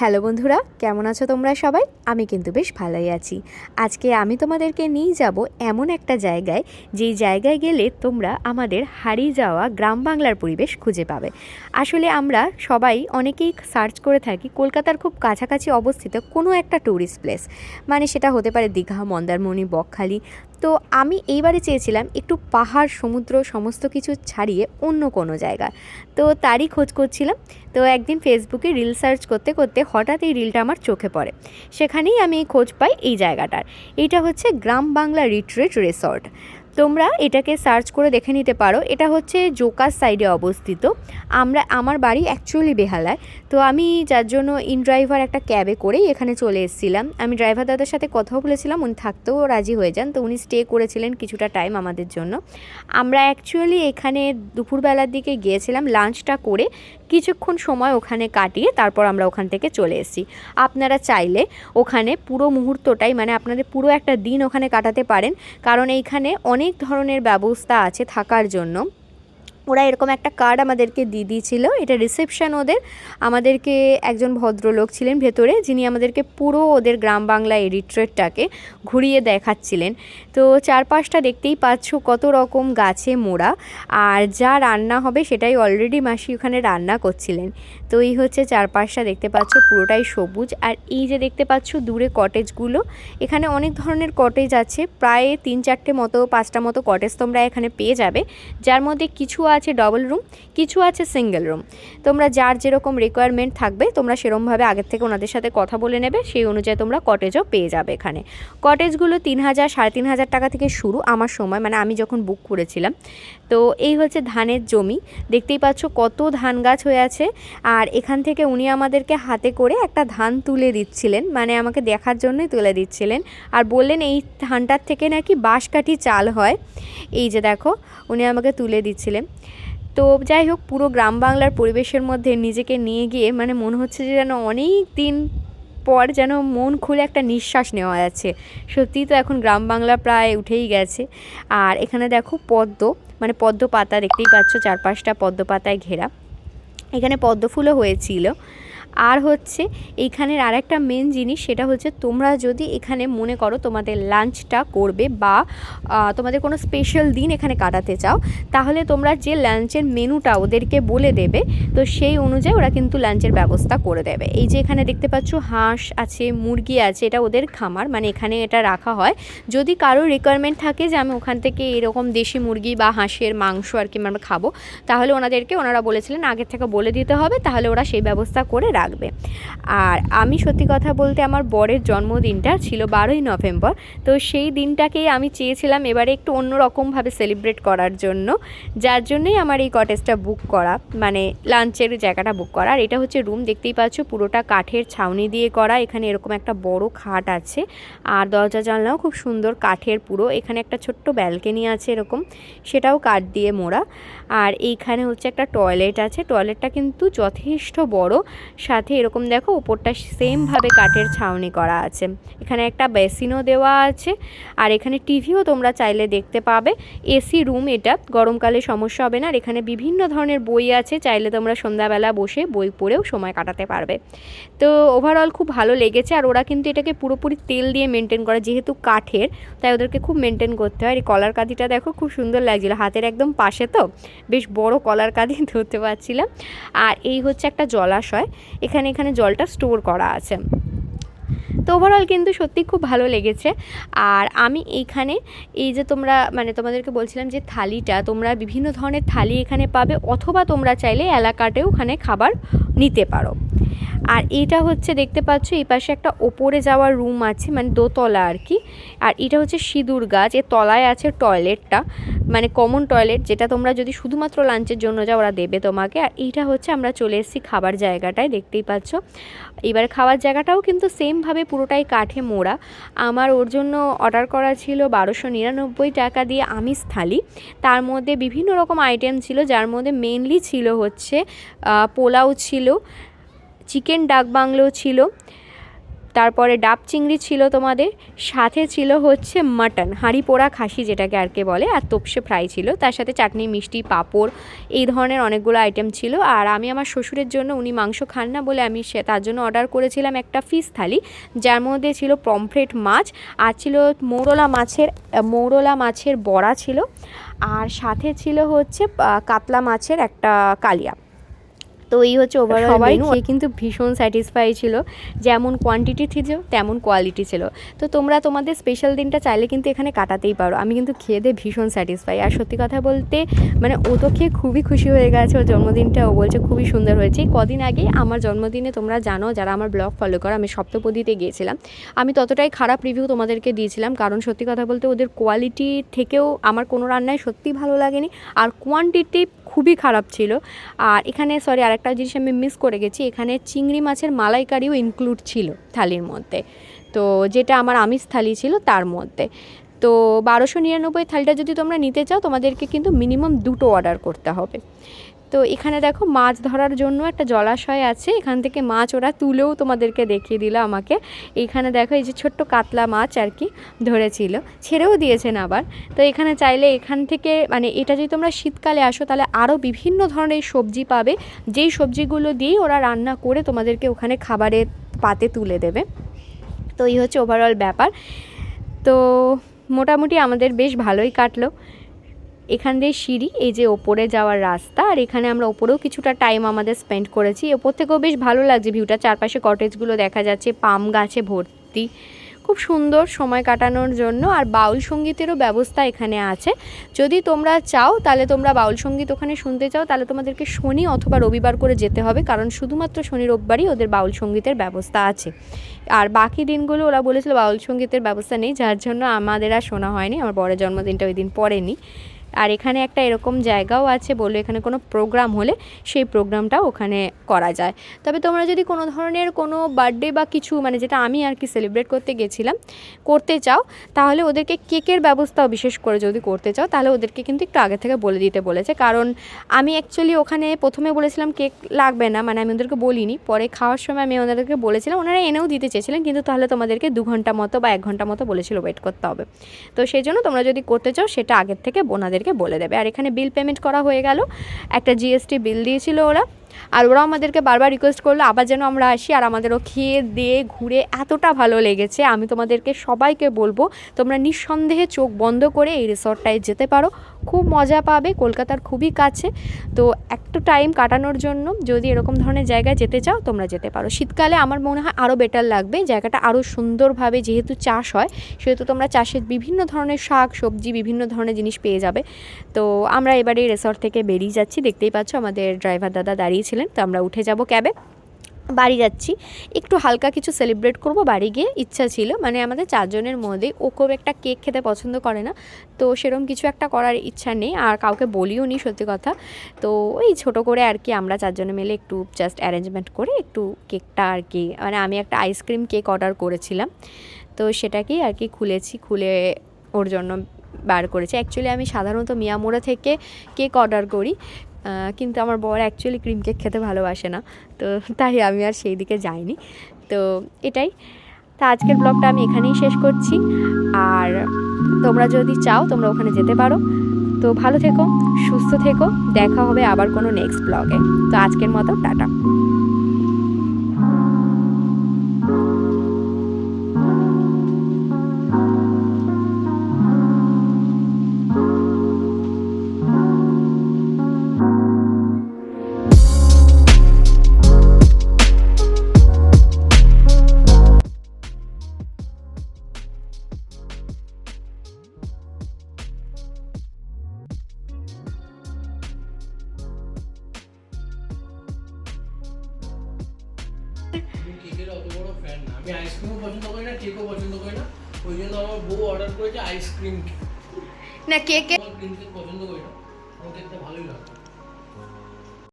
Hello বন্ধুরা, কেমন আছো তোমরা সবাই? আমি কিন্তু বেশ ভালোই আছি। আজকে আমি তোমাদেরকে নিয়ে যাব এমন একটা জায়গায়, যেই জায়গায় গেলে তোমরা আমাদের হারিয়ে যাওয়া গ্রাম বাংলার পরিবেশ খুঁজে পাবে। আসলে আমরা সবাই অনেকেই সার্চ করে থাকি কলকাতার খুব কাছাকাছি অবস্থিত কোনো একটা ট্যুরিস্ট প্লেস মানে সেটা হতে পারে দীঘা, মন্দারমণি, বকখালি তো আমি এইবারে চেয়েছিলাম একটু পাহাড়, সমুদ্র সমস্ত কিছু ছাড়িয়ে অন্য কোনো জায়গা। তো তারই খোঁজ করছিলাম। তো একদিন ফেসবুকে রিল সার্চ করতে করতে হঠাৎ এই রিলটা আমার চোখে পড়ে। সেখানেই আমি খোঁজ পাই এই জায়গাটার। এইটা হচ্ছে গ্রাম বাংলা রিট্রিট রিসর্ট তোমরা এটাকে সার্চ করে দেখে নিতে পারো। এটা হচ্ছে জোকার সাইডে অবস্থিত। আমরা, আমার বাড়ি অ্যাকচুয়ালি বেহালায়। তো আমি যার জন্য ইন ড্রাইভার একটা ক্যাবে করেই এখানে চলে এসেছিলাম। আমি ড্রাইভার দাদার সাথে কথাও বলেছিলাম, উনি থাকতেও রাজি হয়ে যান। তো উনি স্টে করেছিলেন কিছুটা টাইম আমাদের জন্য। আমরা অ্যাকচুয়ালি এখানে দুপুরবেলার দিকে গিয়েছিলাম লাঞ্চটা করে কিছুক্ষণ সময় ওখানে কাটিয়ে তারপর আমরা ওখান থেকে চলে এসেছি। আপনারা চাইলে ওখানে পুরো মুহূর্তটাই মানে আপনাদের পুরো একটা দিন ওখানে কাটাতে পারেন। কারণ এইখানে অনেক ধরনের ব্যবস্থা আছে থাকার জন্য। ওরা এরকম একটা কার্ড আমাদেরকে দিয়ে দিয়েছিল। এটা রিসেপশন ওদের। আমাদেরকে একজন ভদ্রলোক ছিলেন ভেতরে, যিনি আমাদেরকে পুরো ওদের গ্রাম বাংলা এই রিট্রেটটাকে ঘুরিয়ে দেখাচ্ছিলেন। তো চারপাশটা দেখতেই পাচ্ছ কত রকম গাছে মোড়া। আর যা রান্না হবে সেটাই অলরেডি মাসি ওখানে রান্না করছিলেন। তো এই হচ্ছে চারপাশটা দেখতে পাচ্ছ, পুরোটাই সবুজ। আর এই যে দেখতে পাচ্ছ দূরে কটেজগুলো এখানে অনেক ধরনের কটেজ আছে। প্রায় তিন চারটে মতো, পাঁচটা মতো কটেজ তোমরা এখানে পেয়ে যাবে। যার মধ্যে কিছু আছে ডবল রুম কিছু আছে সিঙ্গেল রুম তোমরা যার যেরকম রিকোয়ারমেন্ট থাকবে, তোমরা সেরমভাবে আগের থেকে ওনাদের সাথে কথা বলে নেবে, সেই অনুযায়ী তোমরা কটেজও পেয়ে যাবে এখানে। কটেজগুলো তিন হাজার, সাড়ে তিন হাজার টাকা থেকে শুরু আমার সময় মানে আমি যখন বুক করেছিলাম। তো এই হচ্ছে ধানের জমি। দেখতেই পাচ্ছ কত ধান গাছ হয়ে আছে। আর এখান থেকে উনি আমাদেরকে হাতে করে একটা ধান তুলে দিচ্ছিলেন মানে আমাকে দেখার জন্যই তুলে দিচ্ছিলেন। আর বললেন এই ধানটার থেকে নাকি বাঁশকাঠি চাল হয়। এই যে দেখো, উনি আমাকে তুলে দিচ্ছিলেন। তো যাই হোক, পুরো গ্রাম বাংলার পরিবেশের মধ্যে নিজেকে নিয়ে গিয়ে মানে মনে হচ্ছে যে যেন অনেক দিন পর যেন মন খুলে একটা নিঃশ্বাস নেওয়া যাচ্ছে। সত্যিই তো এখন গ্রাম বাংলা প্রায় উঠেই গেছে। আর এখানে দেখো পদ্ম মানে পদ্ম পাতা দেখতেই পাচ্ছ, চারপাশটা পদ্ম পাতায় ঘেরা। এখানে পদ্ম ফুলও হয়েছিল। আর হচ্ছে এইখানের আরেকটা মেন জিনিস সেটা হচ্ছে তোমরা যদি এখানে মনে করো তোমাদের লাঞ্চটা করবে বা তোমাদের কোনো স্পেশাল দিন এখানে কাটাতে চাও, তাহলে তোমরা যে লাঞ্চের মেনুটা ওদেরকে বলে দেবে, তো সেই অনুযায়ী ওরা কিন্তু লাঞ্চের ব্যবস্থা করে দেবে। এই যে এখানে দেখতে পাচ্ছ হাঁস আছে, মুরগি আছে, এটা ওদের খামার মানে এখানে এটা রাখা হয়। যদি কারোর রিকোয়ারমেন্ট থাকে যে আমি ওখান থেকে এরকম দেশি মুরগি বা হাঁসের মাংস আর কি আমরা খাব, তাহলে ওনাদেরকে, ওনারা বলেছিলেন আগের থেকে বলে দিতে হবে, তাহলে ওরা সেই ব্যবস্থা করে রাখবে। আর আমি সত্যি কথা বলতে আমার বরের জন্মদিনটা ছিল বারোই নভেম্বর, তো সেই দিনটাকেই আমি চেয়েছিলাম এবারে একটু অন্যরকমভাবে সেলিব্রেট করার জন্য। যার জন্যই আমার এই কটেজটা বুক করা মানে লাঞ্চের জায়গাটা বুক করা। আর এটা হচ্ছে রুম দেখতেই পাচ্ছ পুরোটা কাঠের ছাউনি দিয়ে করা। এখানে এরকম একটা বড় খাট আছে, আর দরজা জানলাও খুব সুন্দর কাঠের পুরো। এখানে একটা ছোট্ট ব্যালকনি আছে এরকম, সেটাও কাঠ দিয়ে মোড়া। আর এইখানে হচ্ছে একটা টয়লেট আছে। টয়লেটটা কিন্তু যথেষ্ট বড় সাথে এরকম দেখো, উপরটা সেমভাবে কাঠের ছাউনি করা আছে। এখানে একটা বেসিনও দেওয়া আছে, আর এখানে টিভিও তোমরা চাইলে দেখতে পাবে। এসি রুম এটা, গরমকালে সমস্যা হবে না। আর এখানে বিভিন্ন ধরনের বই আছে, চাইলে তোমরা সন্ধ্যাবেলা বসে বই পড়েও সময় কাটাতে পারবে। তো ওভারঅল খুব ভালো লেগেছে, আর ওরা কিন্তু এটাকে পুরোপুরি তেল দিয়ে মেনটেন করে, যেহেতু কাঠের, তাই ওদেরকে খুব মেনটেন করতে হয়। আর এই কলার কাঁদিটা দেখো, খুব সুন্দর লাগছিল। হাতের একদম পাশে তো, বেশ বড় কলার কাঁদি ধরতে পারছিলাম। আর এই হচ্ছে একটা জলাশয়। এখানে এখানে জলটা স্টোর করা আছে। তো ওভারঅল কিন্তু সত্যি খুব ভালো লেগেছে। আর আমি এইখানে এই যে তোমরা মানে তোমাদেরকে বলছিলাম যে থালিটা, তোমরা বিভিন্ন ধরনের থালি এখানে পাবে অথবা তোমরা চাইলে এলাকাটেও ওখানে খাবার নিতে পারো। আর এটা হচ্ছে দেখতে পাচ্ছ, এই পাশে একটা ওপরে যাওয়ার রুম আছে মানে দোতলা আর কি। আর এটা হচ্ছে সিঁদুর গাছ, এর তলায় আছে টয়লেটটা মানে কমন টয়লেট যেটা তোমরা যদি শুধুমাত্র লাঞ্চের জন্য যাও ওরা দেবে তোমাকে। আর এইটা হচ্ছে আমরা চলে এসেছি খাবার জায়গাটায়, দেখতেই পাচ্ছ। এবার খাওয়ার জায়গাটাও কিন্তু সেমভাবে পুরোটাই কাঠে মোড়া। আমার ওর জন্য অর্ডার করা ছিল বারোশো নিরানব্বই টাকা দিয়ে আমিষ থালি। তার মধ্যে বিভিন্ন রকম আইটেম ছিল, যার মধ্যে মেনলি ছিল হচ্ছে পোলাও ছিল চিকেন ডাক বাংলো ছিল, তারপরে ডাব চিংড়ি ছিল তোমাদের, সাথে ছিল হচ্ছে মাটন, হাঁড়ি পোড়া খাসি যেটাকে আর কে বলে, আর তোপসে ফ্রাই ছিল, তার সাথে চাটনি, মিষ্টি, পাঁপড়, এই ধরনের অনেকগুলো আইটেম ছিল, আর আমি আমার শ্বশুরের জন্য উনি মাংস খান না বলে আমি সে, তার জন্য অর্ডার করেছিলাম একটা ফিশ থালি, যার মধ্যে ছিল পমফ্রেট মাছ, আর ছিল মৌরলা মাছের মৌরলা মাছের বড়া ছিল, আর সাথে ছিল হচ্ছে কাতলা মাছের একটা কালিয়া। তো এই হচ্ছে ওভারঅল সবাই মেনু কিন্তু ভীষণ স্যাটিসফাই ছিল। যেমন কোয়ান্টিটি ছিল তেমন কোয়ালিটি ছিল। তো তোমরা তোমাদের স্পেশাল দিনটা চাইলে কিন্তু এখানে কাটাতেই পারো। আমি কিন্তু খেয়ে দিয়ে ভীষণ স্যাটিসফাই আর সত্যি কথা বলতে মানে ও তো খেয়ে খুবই খুশি হয়ে গেছে ওর জন্মদিনটা। ও বলছে খুবই সুন্দর হয়েছে। কদিন আগে আমার জন্মদিনে তোমরা জানো যারা আমার ব্লগ ফলো করো আমি সপ্তপদীতে গিয়েছিলাম। আমি ততটাই খারাপ রিভিউ তোমাদেরকে দিয়েছিলাম। কারণ সত্যি কথা বলতে ওদের কোয়ালিটি থেকেও আমার কোনো রান্নায় সত্যিই ভালো লাগেনি। আর কোয়ান্টিটি খুবই খারাপ ছিল। আর এখানে সরি আরেকটা জিনিস আমি মিস করে গেছি, এখানে চিংড়ি মাছের মালাইকারিও ইনক্লুড ছিল থালির মধ্যে। তো যেটা আমার আমিষ থালি ছিল তার মধ্যে। তো বারোশো নিরানব্বই থালিটা যদি তোমরা নিতে চাও, তোমাদেরকে কিন্তু মিনিমাম দুটো অর্ডার করতে হবে। তো এখানে দেখো মাছ ধরার জন্য একটা জলাশয় আছে। এখান থেকে মাছ ওরা তুলেও তোমাদেরকে দেখিয়ে দিল আমাকে। এখানে দেখো এই যে ছোট্ট কাতলা মাছ আর কি ধরেছিল। ছেড়েও দিয়েছেন আবার। তো এখানে চাইলে এখান থেকে মানে এটা যদি তোমরা শীতকালে আসো তাহলে আরও বিভিন্ন ধরনের সবজি পাবে। যেই সবজিগুলো দিয়েই ওরা রান্না করে তোমাদেরকে ওখানে খাবারের পাতে তুলে দেবে। তো এই হচ্ছে ওভারঅল ব্যাপার। তো মোটামুটি আমাদের বেশ ভালোই কাটলো। এখান দিয়ে সিঁড়ি, এই যে ওপরে যাওয়ার রাস্তা, আর এখানে আমরা ওপরেও কিছুটা টাইম আমাদের স্পেন্ড করেছি। ওপর থেকেও বেশ ভালো লাগছে ভিউটা চারপাশে কটেজগুলো দেখা যাচ্ছে, পাম গাছে ভর্তি। খুব সুন্দর সময় কাটানোর জন্য, আর বাউল সঙ্গীতেরও ব্যবস্থা এখানে আছে। যদি তোমরা চাও, তাহলে তোমরা বাউল সংগীত ওখানে শুনতে চাও, তাহলে তোমাদেরকে শনি অথবা রবিবার করে যেতে হবে, কারণ শুধুমাত্র শনি, রোববারই ওদের বাউল সঙ্গীতের ব্যবস্থা আছে। আর বাকি দিনগুলো ওরা বলেছিল বাউল সঙ্গীতের ব্যবস্থা নেই, যার জন্য আমাদের আর শোনা হয়নি, আমার বড় জন্মদিনটা ওই দিন পড়েনি। আর এখানে একটা এরকম জায়গাও আছে বলে এখানে কোনো প্রোগ্রাম হলে সেই প্রোগ্রামটাও ওখানে করা যায়। তবে তোমরা যদি কোনো ধরনের কোনো বার্থডে বা কিছু মানে যেটা আমি আর কি সেলিব্রেট করতে গেছিলাম, করতে চাও, তাহলে ওদেরকে কেকের ব্যবস্থাও বিশেষ করে যদি করতে চাও, তাহলে ওদেরকে কিন্তু একটু আগে থেকে বলে দিতে বলেছে। কারণ আমি অ্যাকচুয়ালি ওখানে প্রথমে বলেছিলাম কেক লাগবে না মানে আমি ওদেরকে বলিনি। পরে খাওয়ার সময় আমি ওনাদেরকে বলেছিলাম, ওনারা এনেও দিতে চেয়েছিলেন, কিন্তু তাহলে তোমাদেরকে দু ঘণ্টা মতো বা এক ঘণ্টা মতো বলেছিল ওয়েট করতে হবে। তো সেই জন্য তোমরা যদি করতে চাও, সেটা আগের থেকে ওনাদেরকে বলে দেবে। আর এখানে বিল পেমেন্ট করা হয়ে গেল। একটা জিএসটি বিল দিয়েছিল ওরা। আর ওরাও আমাদেরকে বারবার রিকোয়েস্ট করল, আবার যেন আমরা আসি আর আমাদেরও খেয়ে দিয়ে ঘুরে এতটা ভালো লেগেছে। আমি তোমাদেরকে সবাইকে বলব, তোমরা নিঃসন্দেহে চোখ বন্ধ করে এই রিসর্টটায় যেতে পারো। খুব মজা পাবে, কলকাতার খুবই কাছে। তো একটু টাইম কাটানোর জন্য যদি এরকম ধরনের জায়গায় যেতে চাও, তোমরা যেতে পারো। শীতকালে আমার মনে হয় আরও বেটার লাগবে। জায়গাটা আরও সুন্দরভাবে যেহেতু চাষ হয়, সেহেতু তোমরা চাষের বিভিন্ন ধরনের শাক, সবজি, বিভিন্ন ধরনের জিনিস পেয়ে যাবে। তো আমরা এবারে রিসর্ট থেকে বেরিয়ে যাচ্ছি। দেখতেই পাচ্ছ আমাদের ড্রাইভার দাদা দাঁড়িয়েছিলেন তো আমরা উঠে যাব ক্যাবে বাড়ি যাচ্ছি। একটু হালকা কিছু সেলিব্রেট করব, বাড়ি গিয়ে ইচ্ছা ছিল। মানে আমাদের চারজনের মধ্যেই ও খুব একটা কেক খেতে পছন্দ করে না। তো সেরকম কিছু একটা করার ইচ্ছা নেই, আর কাউকে বলিও নি, সত্যি কথা। তো ওই ছোট করে আর কি আমরা চারজনে মিলে একটু জাস্ট অ্যারেঞ্জমেন্ট করে একটু কেকটা আর কি মানে আমি একটা আইসক্রিম কেক অর্ডার করেছিলাম। তো সেটাকেই আর কি খুলেছি, খুলে ওর জন্য বার করেছি। অ্যাকচুয়ালি আমি সাধারণত মিয়ামোড়া থেকে কেক অর্ডার করি। কিন্তু আমার বর অ্যাকচুয়ালি ক্রিম কেক খেতে ভালোবাসে না। তো তাই আমি আর সেই দিকে যাইনি। তো এটাই। তা আজকের ব্লগটা আমি এখানেই শেষ করছি। আর তোমরা যদি চাও, তোমরা ওখানে যেতে পারো। তো ভালো থেকো, সুস্থ থেকো। দেখা হবে আবার কোনো নেক্সট ব্লগে তো আজকের মতো, টাটা। কেকের অত বড় ফ্যান না। আমি আইসক্রিমও পছন্দ করি না কেকও পছন্দ করি না। ওই জন্য আমার বউ অর্ডার করেছে আইসক্রিম না কেকে ক্রিম কেক পছন্দ করি না। আমার কেকটা ভালোই লাগে।